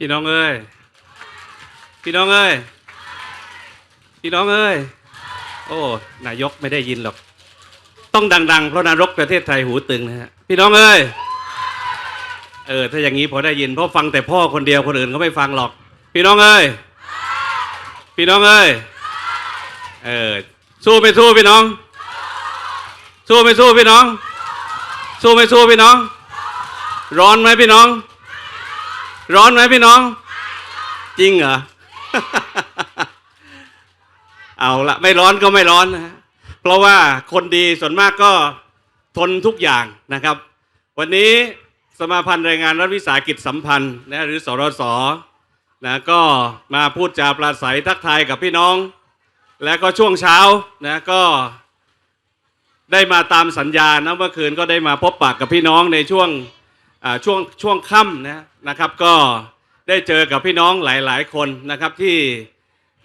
พี่น้องเอ้ย พี่น้องเอ้ย พี่น้องเอ้ย โอ้ นายกไม่ได้ยินหรอก ต้องดัง ๆ เพราะนายกประเทศไทยหูตึงนะฮะ พี่น้องเอ้ย เออ ถ้าอย่างนี้พอได้ยิน เพราะฟังแต่พ่อคนเดียวคนอื่นเขาไม่ฟังหรอก พี่น้องเอ้ย พี่น้องเอ้ย เออ สู้ไม่สู้พี่น้อง สู้ไม่สู้พี่น้อง สู้ไม่สู้พี่น้อง ร้อนไหมพี่น้อง ร้อนไหมพี่น้อง จริงเหรอ เอาละไม่ร้อนก็ไม่ร้อนนะฮะเพราะว่าคนดีส่วนมากก็ทนทุกอย่างนะครับ วันนี้สมาพันธ์แรงงานรัฐวิสาหกิจสัมพันธ์นะหรือสรสนะก็มาพูดจาปราศัยทักทายกับพี่น้อง แล้วก็ช่วงเช้านะก็ได้มาตามสัญญานะเมื่อคืนก็ได้มาพบปากกับพี่น้องในช่วง ช่วงช่วงค่ำนะนะครับก็ได้เจอกับพี่น้องหลายๆ คนนะครับที่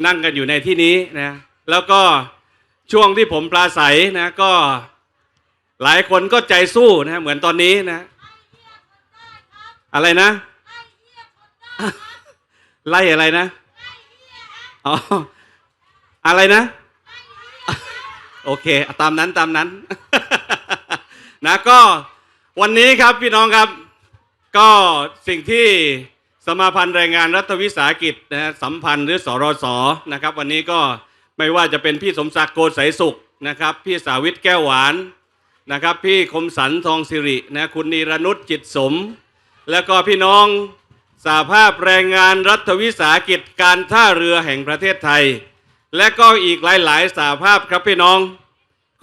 นั่งกันอยู่ในที่นี้นะแล้วก็ช่วงที่ผมปราศัยนะก็หลายคนก็ใจสู้นะเหมือนตอนนี้นะอะไรนะ ไล่อะไรนะอ๋ออะไรนะ โอเค ตามนั้นตามนั้น นะก็วันนี้ครับพี่น้องครับ ก็สิ่งที่สมาพันธ์แรงงานรัฐวิสาหกิจนะฮะสัมพันธ์หรือสรสนะครับ วันนี้ก็ไม่ว่าจะเป็นพี่สมศักดิ์โกศยสุขนะครับ พี่สาวิตแก้วหวานนะครับ พี่คมสันทองสิรินะคุณนีรนุชจิตสม แล้วก็พี่น้องสาภาพแรงงานรัฐวิสาหกิจการท่าเรือแห่งประเทศไทย และก็อีกหลาย ๆ สาภาพครับพี่น้อง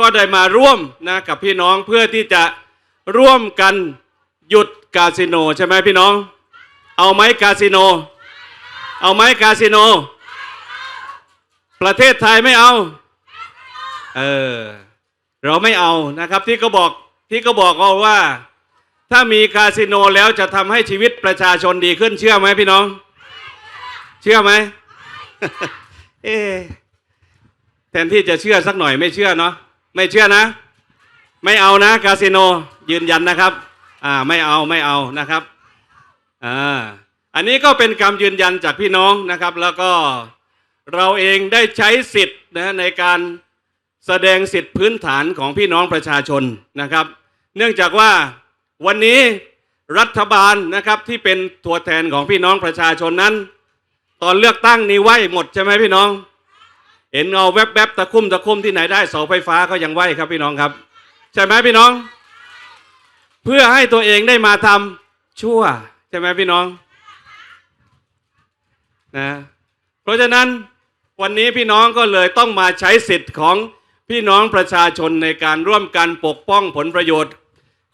ก็ได้มาร่วมนะกับพี่น้องเพื่อที่จะร่วมกันหยุด คาสิโนใช่ไหมพี่น้อง เอาไหมคาสิโน เอาไหมคาสิโน ประเทศไทยไม่เอา เออ เราไม่เอานะครับที่ก็บอกที่ก็บอกเราว่า ถ้ามีคาสิโนแล้วจะทำให้ชีวิตประชาชนดีขึ้นเชื่อไหมพี่น้อง เชื่อไหมเอ๊แทนที่จะเชื่อสักหน่อยไม่เชื่อเนาะไม่เชื่อนะ ไม่เอานะคาสิโนยืนยันนะครับ อ่าไม่เอาไม่เอานะครับอ่าอันนี้ก็เป็นคำยืนยันจากพี่น้องนะครับ แล้วก็เราเองได้ใช้สิทธิ์นะในการแสดงสิทธิพื้นฐานของพี่น้องประชาชนนะครับ เนื่องจากว่าวันนี้รัฐบาลนะครับที่เป็นตัวแทนของพี่น้องประชาชนนั้น ตอนเลือกตั้งนี่ไหวหมดใช่ไหมพี่น้อง เห็นเงาแวบๆตะคุ่มตะคุ่มที่ไหนได้เสาไฟฟ้าก็ยังไหวครับพี่น้องครับ ใช่ไหมพี่น้อง เพื่อให้ตัวเองได้มาทำชั่วใช่ไหมพี่น้องนะเพราะฉะนั้นวันนี้พี่น้องก็เลยต้องมาใช้สิทธิ์ของพี่น้องประชาชนในการร่วมกันปกป้องผลประโยชน์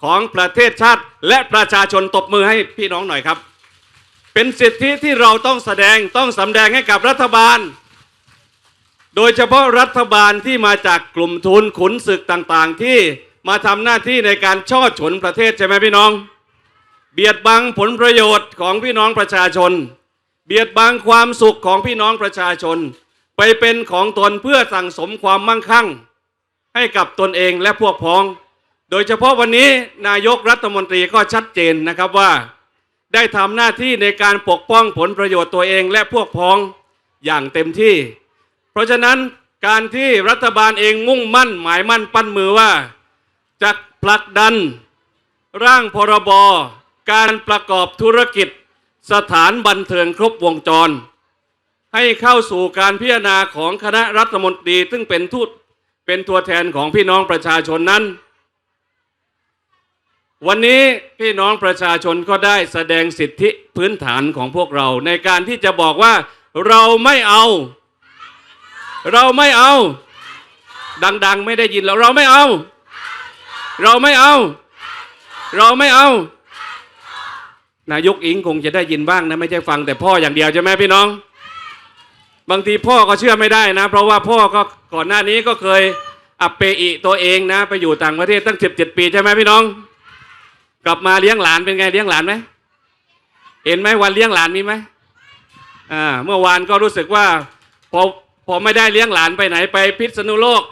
ของประเทศชาติ และประชาชนตบมือให้พี่น้องหน่อยครับ เป็นสิทธิที่เราต้องแสดงต้องสำแดงให้กับรัฐบาล โดยเฉพาะรัฐบาลที่มาจากกลุ่มทุนขุนศึกต่างๆที่ มาทำหน้าที่ในการช่อฉนประเทศใช่ไหมพี่น้อง เบียดบังผลประโยชน์ของพี่น้องประชาชน เบียดบังความสุขของพี่น้องประชาชน ไปเป็นของตนเพื่อสั่งสมความมั่งคั่ง ให้กับตนเองและพวกพ้อง โดยเฉพาะวันนี้นายกรัฐมนตรีก็ชัดเจนนะครับว่า ได้ทำหน้าที่ในการปกป้องผลประโยชน์ตัวเองและพวกพ้องอย่างเต็มที่ เพราะฉะนั้นการที่รัฐบาลเองมุ่งมั่นหมายมั่นปั้นมือว่า จะผลักดัน ร่างพรบการประกอบธุรกิจสถานบันเทิงครบวงจร ให้เข้าสู่การพิจารณาของคณะรัฐมนตรี ซึ่งเป็นทูตเป็นตัวแทนของพี่น้องประชาชนนั้น วันนี้พี่น้องประชาชนก็ได้แสดงสิทธิพื้นฐานของพวกเรา ในการที่จะบอกว่าเราไม่เอา เราไม่เอา ดัง ๆ ไม่ได้ยินแล้วเราไม่เอา เราไม่เอา เราไม่เอา นายกอิงคงจะได้ยินบ้างนะไม่ใช่ฟังแต่พ่ออย่างเดียวใช่ไหมพี่น้อง บางทีพ่อก็เชื่อไม่ได้นะ เพราะว่าพ่อก็ก่อนหน้านี้ก็เคยอัปเปอิตัวเองนะ ไปอยู่ต่างประเทศตั้งสิบเจ็ดปีใช่ไหมพี่น้อง กลับมาเลี้ยงหลานเป็นไงเลี้ยงหลานไหมเห็นไหมวันเลี้ยงหลานมีไหมอ่าเมื่อวานก็รู้สึกว่าพอพอไม่ได้เลี้ยงหลานไปไหนไปพิษณุโลก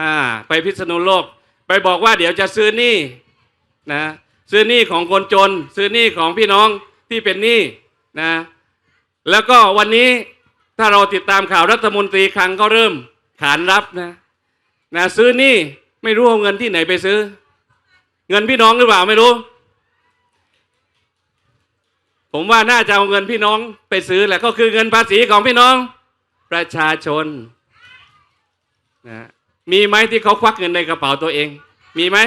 อ่าไปพิษณุโลก ไปบอกว่าเดี๋ยวจะซื้อหนี้นะซื้อหนี้ของคนจน ซื้อหนี้ของพี่น้องที่เป็นหนี้นะแล้วก็วันนี้ถ้าเราติดตามข่าวรัฐมนตรีคลังก็เริ่มขานรับนะนะซื้อนี่ไม่รู้เอาเงินที่ไหนไปซื้อ เงินพี่น้องหรือเปล่าไม่รู้ ผมว่าน่าจะเอาเงินพี่น้องไปซื้อแหละก็คือเงินภาษีของพี่น้อง ประชาชนนะ มีไหมที่เขาควักเงินในกระเป๋าตัวเอง มีไหม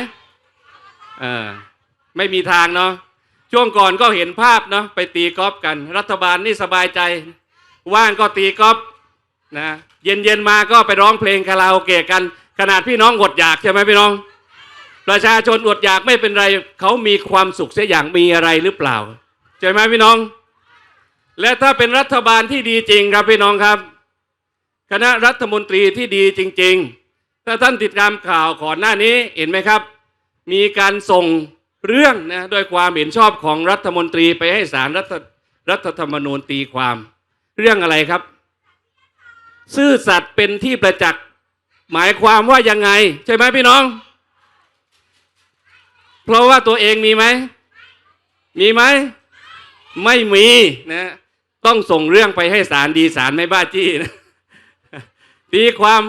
เออไม่มีทางเนาะช่วงก่อนก็เห็นภาพเนาะไปตีกอล์ฟกัน รัฐบาลนี่สบายใจ ว่างก็ตีกอล์ฟนะเย็นเย็นๆมาก็ไปร้องเพลงคาราโอเกะกัน ขนาดพี่น้องอดอยากใช่ไหมพี่น้อง ประชาชนอดอยากไม่เป็นไรเขามีความสุขเสียอย่างมีอะไรหรือเปล่าใช่ไหมพี่น้อง และถ้าเป็นรัฐบาลที่ดีจริงครับพี่น้องครับ คณะรัฐมนตรีที่ดีจริง ๆ ถ้าท่านติดตามข่าวก่อนหน้านี้เห็นไหมครับ มีการส่งเรื่องนะด้วยความเห็นชอบของรัฐมนตรีไปให้สารรัฐรัฐธรรมนูญตีความ เรื่องอะไรครับ ซื่อสัตย์เป็นที่ประจักษ์หมายความว่ายังไง ใช่ไหมพี่น้อง เพราะว่าตัวเองมีไหม มีไหม ไม่มีนะ ต้องส่งเรื่องไปให้ศาลดีศาลไม่บ้าจี้นะตีความ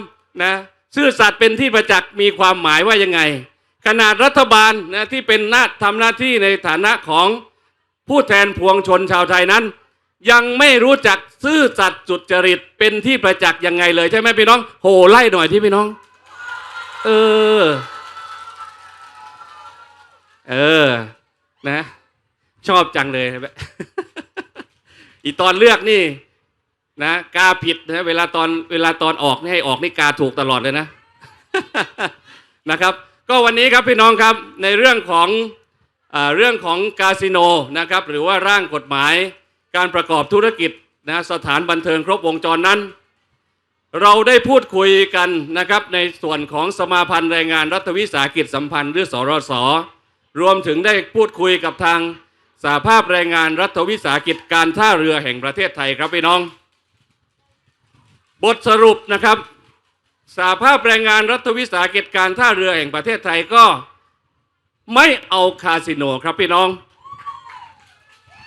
นะ ซื่อสัตย์เป็นที่ประจักษ์มีความหมายว่ายังไง ขนาดรัฐบาลนะที่เป็นหน้าทำหน้าที่ในฐานะของผู้แทนพวงชนชาวไทยนั้น ยังไม่รู้จักซื่อสัตย์สุจริตเป็นที่ประจักษ์ยังไงเลยใช่ไหมพี่น้องโหไล่หน่อยที่พี่น้อง เออ เออ นะ ชอบจังเลย อีตอนเลือกนี่ นะกาผิดนะเวลาตอนเวลาตอนออกนี่ให้ออกนี่กาถูกตลอดเลยนะนะครับ ก็วันนี้ครับพี่น้องครับในเรื่องของอเรื่องของคาสิโนนะครับหรือว่าร่างกฎหมายการประกอบธุรกิจนะสถานบันเทิงครบวงจรนั้น เราได้พูดคุยกันนะครับในส่วนของสมาพันธ์แรงงานรัฐวิสาหกิจสัมพันธ์หรือสรสรวมถึงได้พูดคุยกับทางสาภาพแรงงานรัฐวิสาหกิจการท่าเรือแห่งประเทศไทยครับพี่น้อง บทสรุปนะครับสาภาพแรงงานรัฐวิสาหกิจการท่าเรือแห่งประเทศไทยก็ไม่เอาคาสิโนครับพี่น้อง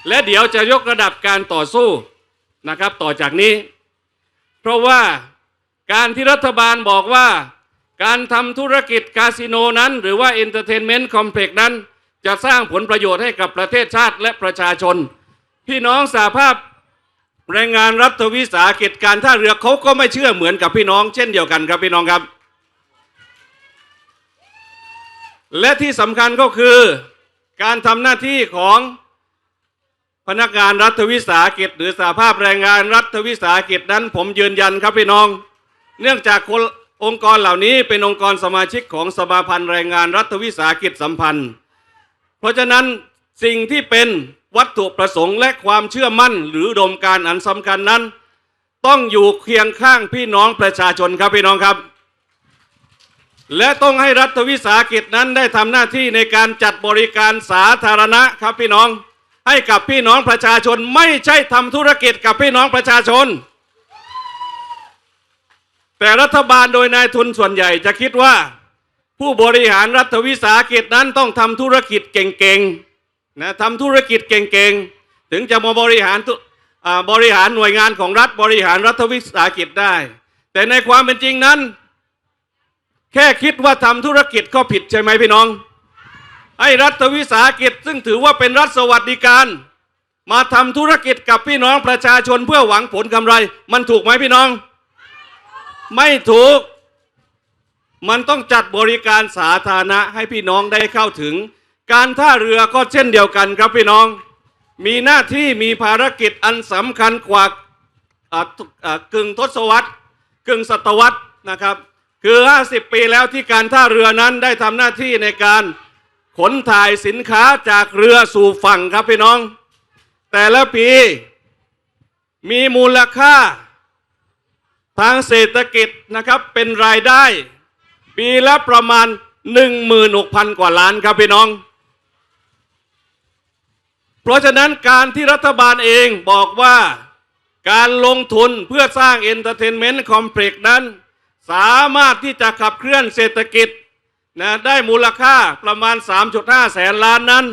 และเดี๋ยวจะยกระดับการต่อสู้นะครับต่อจากนี้ เพราะว่าการที่รัฐบาลบอกว่าการทำธุรกิจคาสิโนนั้น หรือว่า Entertainment Complex นั้น จะสร้างผลประโยชน์ให้กับประเทศชาติและประชาชน พี่น้องสาภาพ แรงงานรัฐวิสาหกิจการท่าเรือเขาก็ไม่เชื่อเหมือนกับพี่น้อง เช่นเดียวกันครับพี่น้องครับ และที่สำคัญก็คือ การทำหน้าที่ของพนักงานรัฐวิสาหกิจ หรือสาภาพแรงงานรัฐวิสาหกิจนั้น ผมยืนยันครับพี่น้อง เนื่องจากคนองค์กรเหล่านี้เป็นองค์กรสมาชิกของสมาพันธ์แรงงานรัฐวิสาหกิจสัมพันธ์ เพราะฉะนั้นสิ่งที่เป็น วัตถุประสงค์และความเชื่อมั่น หรือดมการอันสำคัญนั้น ต้องอยู่เคียงข้างพี่น้องประชาชนครับพี่น้องครับ และต้องให้รัฐวิสาหกิจนั้นได้ทำหน้าที่ในการจัดบริการสาธารณะครับพี่น้อง ให้กับพี่น้องประชาชนไม่ใช่ทำธุรกิจกับพี่น้องประชาชน แต่รัฐบาลโดยนายทุนส่วนใหญ่จะคิดว่า ผู้บริหารรัฐวิสาหกิจนั้นต้องทำธุรกิจเก่งๆ นะทำธุรกิจเก่งๆ ถึงจะมาบริหารบริหารหน่วยงานของรัฐบริหารรัฐวิสาหกิจได้ แต่ในความเป็นจริงนั้น แค่คิดว่าทำธุรกิจก็ผิดใช่ไหมพี่น้องให้รัฐวิสาหกิจซึ่งถือว่าเป็นรัฐสวัสดิการ มาทำธุรกิจกับพี่น้องประชาชนเพื่อหวังผลกำไร มันถูกไหมพี่น้อง ไม่ถูก มันต้องจัดบริการสาธารณะให้พี่น้องได้เข้าถึง การท่าเรือก็เช่นเดียวกันครับพี่น้อง มีหน้าที่มีภารกิจอันสำคัญกว่ากึ่งทศวรรษกึ่งศตวรรษนะครับ คือ 50 ปีแล้วที่การท่าเรือนั้นได้ทำหน้าที่ในการขนถ่ายสินค้าจากเรือสู่ฝั่งครับพี่น้อง แต่ละปีมีมูลค่าทางเศรษฐกิจนะครับเป็นรายได้ ปีละประมาณ 16,000 กว่าล้านครับพี่น้อง เพราะฉะนั้นการที่รัฐบาลเองบอกว่าการลงทุนเพื่อสร้าง Entertainment Complex นั้น สามารถที่จะขับเคลื่อนเศรษฐกิจนะได้มูลค่าประมาณ 3.5 แสนล้านนั้น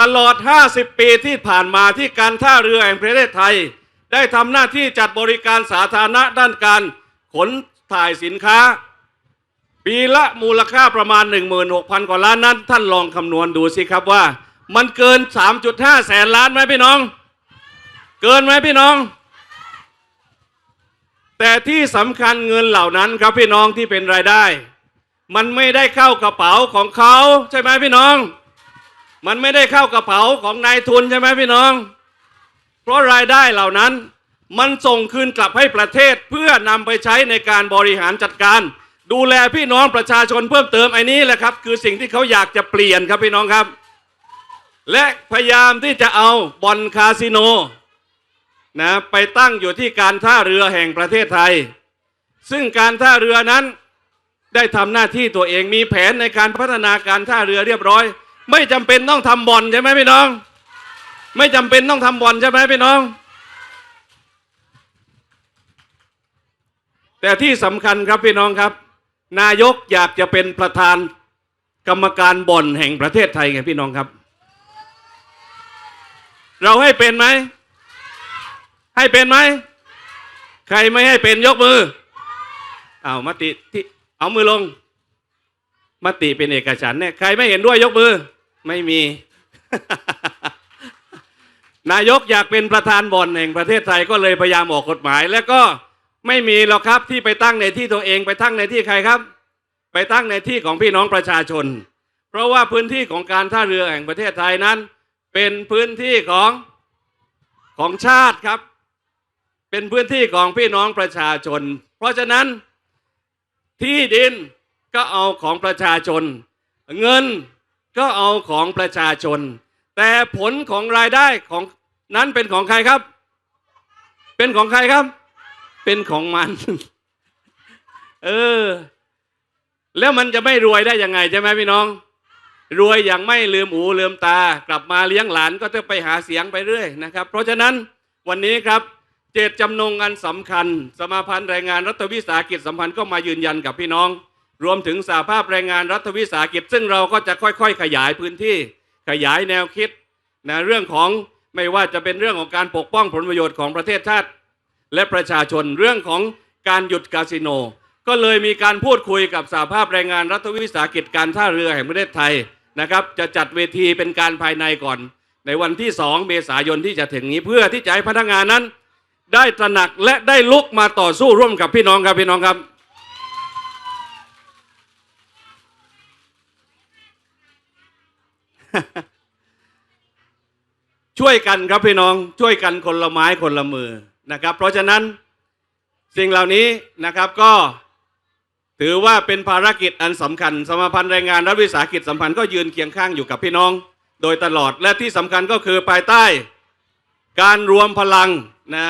ตลอด 50 ปีที่ผ่านมาที่การท่าเรือแห่งประเทศไทย ได้ทำหน้าที่จัดบริการสาธารณะด้านการขนถ่ายสินค้า ปีละมูลค่าประมาณ 16,000 กว่าล้านนั้น ท่านลองคำนวณดูสิครับว่า มันเกิน 3.5 แสนล้านไหมพี่น้อง เกินไหมพี่น้อง แต่ที่สำคัญเงินเหล่านั้นครับพี่น้องที่เป็นรายได้ มันไม่ได้เข้ากระเป๋าของเขาใช่ไหมพี่น้อง มันไม่ได้เข้ากระเป๋าของนายทุนใช่ไหมพี่น้อง เพราะรายได้เหล่านั้นมันส่งคืนกลับให้ประเทศเพื่อนำไปใช้ในการบริหารจัดการ ดูแลพี่น้องประชาชนเพิ่มเติมไอ้นี้แหละครับ คือสิ่งที่เขาอยากจะเปลี่ยนครับพี่น้องครับ และพยายามที่จะเอาบอลคาสิโนนะไปตั้งอยู่ที่การท่าเรือแห่งประเทศไทย ซึ่งการท่าเรือนั้นได้ทำหน้าที่ตัวเองมีแผนในการพัฒนาการท่าเรือเรียบร้อย ไม่จำเป็นต้องทำบอลใช่ไหมพี่น้อง ไม่จำเป็นต้องทำบอลใช่ไหมพี่น้อง แต่ที่สำคัญครับพี่น้องครับ นายกอยากจะเป็นประธานกรรมการบอนแห่งประเทศไทยไงพี่น้องครับ เราให้เป็นไหม ให้เป็นไหม ใครไม่ให้เป็นยกมือ เอามติที่เอามือลง มติเป็นเอกฉันเนี่ยใครไม่เห็นด้วยยกมือ ไม่มี นายกอยากเป็นประธานบ่อนแห่งประเทศไทยก็เลยพยายามออกกฎหมาย แล้วก็ไม่มีหรอกครับที่ไปตั้งในที่ตัวเองไปตั้งในที่ใครครับ ไปตั้งในที่ของพี่น้องประชาชน เพราะว่าพื้นที่ของการท่าเรือแห่งประเทศไทยนั้น เป็นพื้นที่ของของชาติครับ เป็นพื้นที่ของพี่น้องประชาชน เพราะฉะนั้นที่ดินก็เอาของประชาชน เงินก็เอาของประชาชน แต่ผลของรายได้ของนั้นเป็นของใครครับ เป็นของใครครับ เป็นของมัน เออ แล้วมันจะไม่รวยได้ยังไงใช่ไหมพี่น้อง รวยอย่างไม่ลืมหูลืมตา กลับมาเลี้ยงหลานก็จะไปหาเสียงไปเรื่อยนะครับ เพราะฉะนั้นวันนี้ครับเจตจำนงอันสำคัญ สมาพันธ์แรงงานรัฐวิสาหกิจสัมพันธ์ก็มายืนยันกับพี่น้อง รวมถึงสาภาพแรงงานรัฐวิสาหกิจ ซึ่งเราก็จะค่อยๆ ขยายพื้นที่ ขยายแนวคิดนะเรื่องของไม่ว่าจะเป็นเรื่องของการปกป้องผลประโยชน์ของประเทศชาติ และประชาชนเรื่องของการหยุดคาสิโน ก็เลยมีการพูดคุยกับสาภาพแรงงานรัฐวิสาหกิจการท่าเรือแห่งประเทศไทย นะครับจะจัดเวทีเป็นการภายในก่อน ในวันที่ 2 เมษายนที่จะถึงนี้เพื่อที่จะให้พนักงานนั้น ได้ตระหนักและได้ลุกมาต่อสู้ร่วมกับพี่น้องครับพี่น้องครับ ช่วยกันครับพี่น้องช่วยกันคนละไม้คนละมือนะครับ เพราะฉะนั้นสิ่งเหล่านี้นะครับก็ ถือว่าเป็นภารกิจอันสำคัญ สมาพันธ์แรงงานรัฐวิสาหกิจสัมพันธ์ก็ยืนเคียงข้างอยู่กับพี่น้อง โดยตลอดและที่สำคัญก็คือภายใต้ การรวมพลังนะ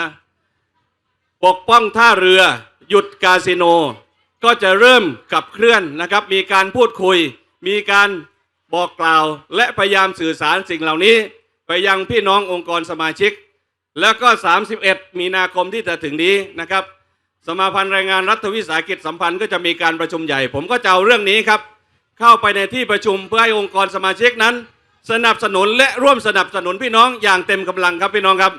ปกป้องท่าเรือ หยุดคาสิโน ก็จะเริ่มขับเคลื่อนนะครับ มีการพูดคุย มีการบอกกล่าว และพยายามสื่อสารสิ่งเหล่านี้ ไปยังพี่น้ององค์กรสมาชิก แล้วก็ 31 มีนาคมที่จะถึงนี้นะครับ สมาพันธ์แรงงานรัฐวิสาหกิจสัมพันธ์ก็จะมีการประชุมใหญ่ ผมก็จะเอาเรื่องนี้ครับ เข้าไปในที่ประชุมเพื่อให้องค์กรสมาชิกนั้น สนับสนุนและร่วมสนับสนุนพี่น้องอย่างเต็มกำลังครับพี่น้องครับ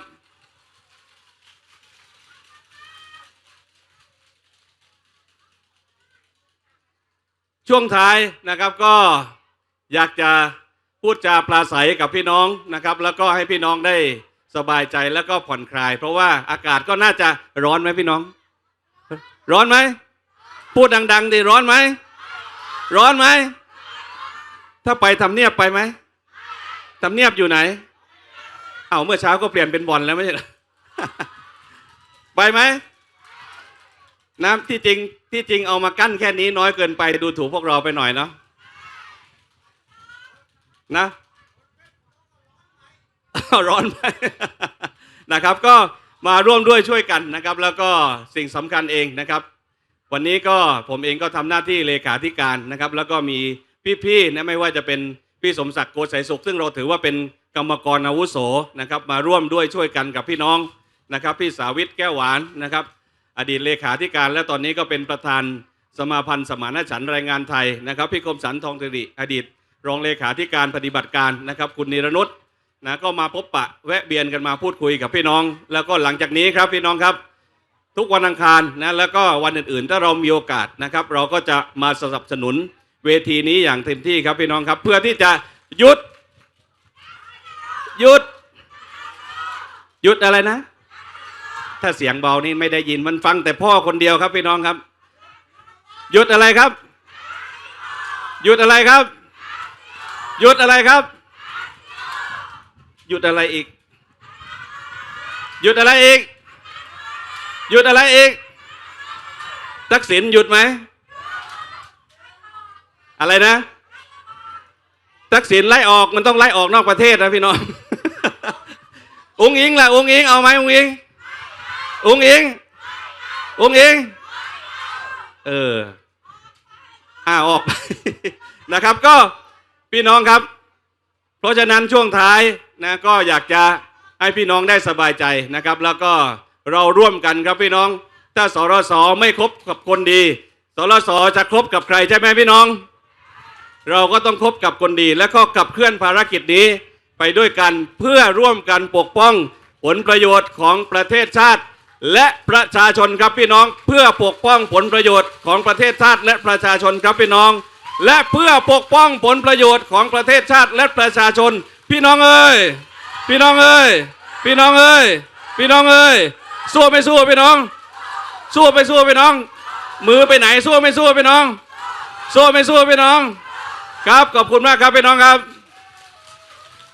ช่วงท้ายนะครับก็อยากจะพูดจาปราศัยกับพี่น้องนะครับ แล้วก็ให้พี่น้องได้สบายใจแล้วก็ผ่อนคลาย เพราะว่าอากาศก็น่าจะร้อนไหมพี่น้อง ร้อนไหม พูดดัง ๆดิร้อนไหม ร้อนไหม ถ้าไปทำเนียบไปไหมทำเนียบอยู่ไหน เอาเมื่อเช้าก็เปลี่ยนเป็นบอลแล้วไม่ใช่หรอไปไหม น้ำที่จริงที่จริงเอามากั้นแค่นี้น้อยเกินไปดูถูกพวกเราไปหน่อยเนาะนะ ร้อนไปนะครับก็ มาร่วมด้วยช่วยกันนะครับ แล้วก็สิ่งสำคัญเองนะครับ วันนี้ก็ผมเองก็ทำหน้าที่เลขาธิการนะครับ แล้วก็มีพี่ๆนะไม่ว่าจะเป็นพี่สมศักดิ์โกศัยสุข ซึ่งเราถือว่าเป็นกรรมกรอาวุโสนะครับมาร่วมด้วยช่วยกันกับพี่น้องนะครับ พี่สาวิตแก้วหวานนะครับ อดีตเลขาธิการและตอนนี้ก็เป็นประธานสมาพันธ์สมานฉันท์แรงงานไทยนะครับ พี่คมสันทองสิริอดีต รองเลขาธิการปฏิบัติการนะครับ คุณนิรนุช นะก็มาพบปะแวะเวียนกันมาพูดคุยกับพี่น้อง แล้วก็หลังจากนี้ครับพี่น้องครับ ทุกวันอังคารนะแล้วก็วันอื่นๆ ถ้าเรามีโอกาสนะครับ เราก็จะมาสนับสนุนเวทีนี้อย่างเต็มที่ครับพี่น้องครับ เพื่อที่จะหยุดหยุดหยุดอะไรนะ ถ้าเสียงเบานี่ไม่ได้ยินมันฟังแต่พ่อคนเดียวครับพี่น้องครับหยุดอะไรครับหยุดอะไรครับหยุดอะไรครับ หยุดอะไรอีก หยุดอะไรอีก หยุดอะไรอีก ทักษิณหยุดไหม อะไรนะ ทักษิณไล่ออกมันต้องไล่ออกนอกประเทศนะพี่น้อง องอิงล่ะ องอิงเอาไหมองอิง องอิง องอิง เอออ่าออกนะครับก็พี่น้องครับ เพราะฉะนั้นช่วงท้าย นะก็อยากจะให้พี่น้องได้สบายใจนะครับ แล้วก็เราร่วมกันครับพี่น้อง ถ้าสรสไม่ครบกับคนดี สรสจะครบกับใครใช่ไหมพี่น้อง เราก็ต้องคบกับคนดี และก็ขับเคลื่อนภารกิจนี้ไปด้วยกันเพื่อร่วมกันปกป้องผลประโยชน์ของประเทศชาติ และประชาชนครับพี่น้อง เพื่อปกป้องผลประโยชน์ของประเทศชาติ และประชาชนครับพี่น้อง และเพื่อปกป้องผลประโยชน์ของประเทศชาติและประชาชน พี่น้องเอ้ย พี่น้องเอ้ย พี่น้องเอ้ย พี่น้องเอ้ย สู้ไม่สู้พี่น้อง สู้ไปสู้พี่น้อง มือไปไหนสู้ไม่สู้พี่น้อง สู้ไม่สู้พี่น้อง ครับขอบคุณมากครับพี่น้องครับ